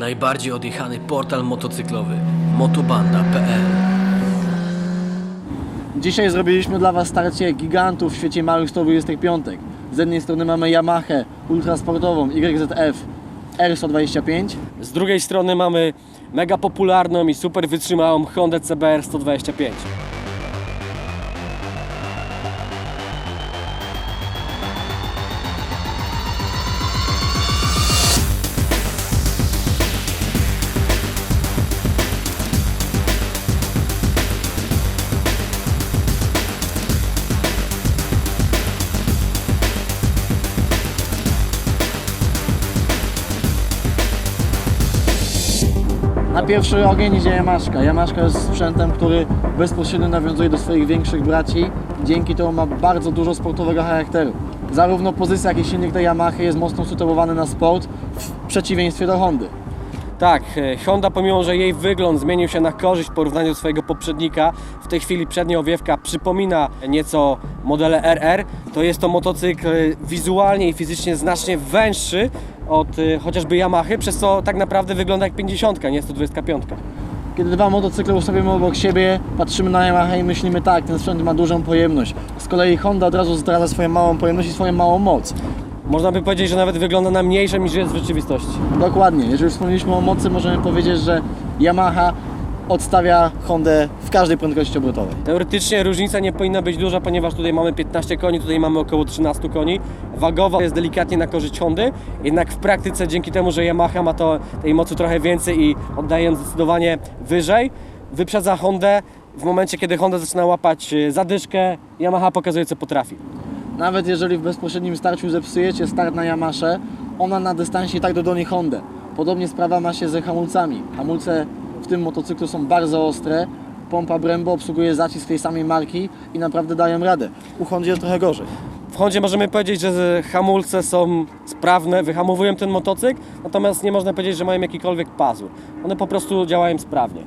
Najbardziej odjechany portal motocyklowy motobanda.pl Dzisiaj zrobiliśmy dla Was starcie gigantów w świecie małych 125. Z jednej strony mamy Yamaha ultrasportową YZF R125, Z drugiej strony mamy mega popularną i super wytrzymałą Honda CBR 125. Na pierwszy ogień idzie Yamaszka. Yamaszka jest sprzętem, który bezpośrednio nawiązuje do swoich większych braci. Dzięki temu ma bardzo dużo sportowego charakteru. Zarówno pozycja, jak i silnik tej Yamaha jest mocno suterowany na sport w przeciwieństwie do Hondy. Tak, e, Honda pomimo, że jej wygląd zmienił się na korzyść w porównaniu do swojego poprzednika, w tej chwili przednia owiewka przypomina nieco modele RR, to jest to motocykl e, wizualnie i fizycznie znacznie węższy od e, chociażby Yamahy, przez co tak naprawdę wygląda jak 50, nie 125. Kiedy dwa motocykle ustawimy obok siebie, patrzymy na Yamaha i myślimy tak, ten sprzęt ma dużą pojemność. Z kolei Honda od razu zdradza swoją małą pojemność i swoją małą moc. Można by powiedzieć, że nawet wygląda na mniejsze niż jest w rzeczywistości. Dokładnie, jeżeli wspomnieliśmy o mocy, możemy powiedzieć, że Yamaha odstawia Hondę w każdej prędkości obrotowej. Teoretycznie różnica nie powinna być duża, ponieważ tutaj mamy 15 koni, tutaj mamy około 13 koni. Wagowo jest delikatnie na korzyść Hondy, jednak w praktyce dzięki temu, że Yamaha ma to, tej mocy trochę więcej i oddaje ją zdecydowanie wyżej, wyprzedza Hondę w momencie, kiedy Honda zaczyna łapać e, zadyszkę, Yamaha pokazuje co potrafi. Nawet jeżeli w bezpośrednim starciu zepsujecie start na Yamasze, ona na dystansie i tak dogoni Hondę. Podobnie sprawa ma się ze hamulcami. Hamulce w tym motocyklu są bardzo ostre. Pompa Brembo obsługuje zacisk tej samej marki i naprawdę dają radę. U Hondy jest trochę gorzej. W Hondzie możemy powiedzieć, że hamulce są sprawne, wyhamowują ten motocykl, natomiast nie można powiedzieć, że mają jakikolwiek pazur. One po prostu działają sprawnie.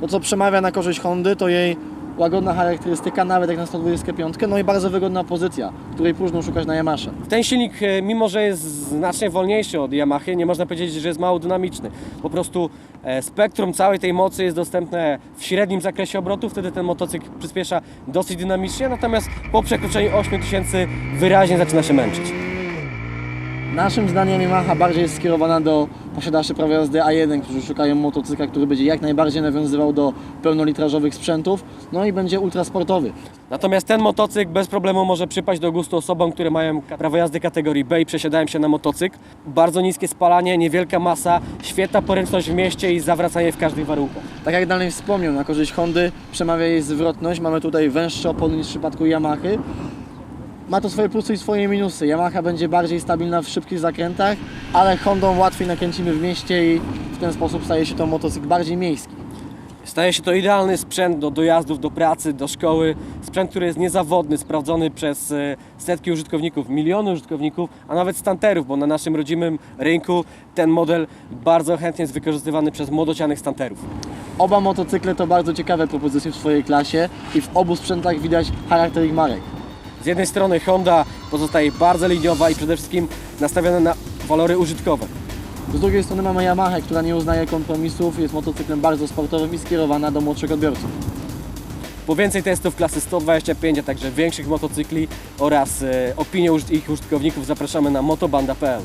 To co przemawia na korzyść Hondy to jej łagodna charakterystyka, nawet jak na 125, no i bardzo wygodna pozycja, której próżno szukać na Yamasze. Ten silnik, e, mimo że jest znacznie wolniejszy od Yamahy, nie można powiedzieć, że jest mało dynamiczny. Po prostu e, spektrum całej tej mocy jest dostępne w średnim zakresie obrotów, wtedy ten motocykl przyspiesza dosyć dynamicznie, natomiast po przekroczeniu 8000 wyraźnie zaczyna się męczyć. Naszym zdaniem Yamaha bardziej jest skierowana do posiadaczy prawa jazdy A1, którzy szukają motocykla, który będzie jak najbardziej nawiązywał do pełnolitrażowych sprzętów, no i będzie ultrasportowy. Natomiast ten motocykl bez problemu może przypaść do gustu osobom, które mają prawo jazdy kategorii B i przesiadają się na motocykl. Bardzo niskie spalanie, niewielka masa, świetna poręczność w mieście i zawracanie w każdych warunkach. Tak jak dalej wspomniał, na korzyść Hondy przemawia jej zwrotność. Mamy tutaj węższe opony niż w przypadku Yamahy. Ma to swoje plusy i swoje minusy. Yamaha będzie bardziej stabilna w szybkich zakrętach, ale Hondą łatwiej nakręcimy w mieście i w ten sposób staje się to motocykl bardziej miejski. Staje się to idealny sprzęt do dojazdów, do pracy, do szkoły. Sprzęt, który jest niezawodny, sprawdzony przez e, setki użytkowników, miliony użytkowników, a nawet stanterów, bo na naszym rodzimym rynku ten model bardzo chętnie jest wykorzystywany przez młodocianych stanterów. Oba motocykle to bardzo ciekawe propozycje w swojej klasie i w obu sprzętach widać charakter ich marek. Z jednej strony Honda pozostaje bardzo liniowa i przede wszystkim nastawiona na walory użytkowe. Z drugiej strony mamy Yamaha, która nie uznaje kompromisów, jest motocyklem bardzo sportowym i skierowana do młodszych odbiorców. Po więcej testów klasy 125, a także większych motocykli oraz e, opinie użyt- ich użytkowników zapraszamy na motobanda.pl.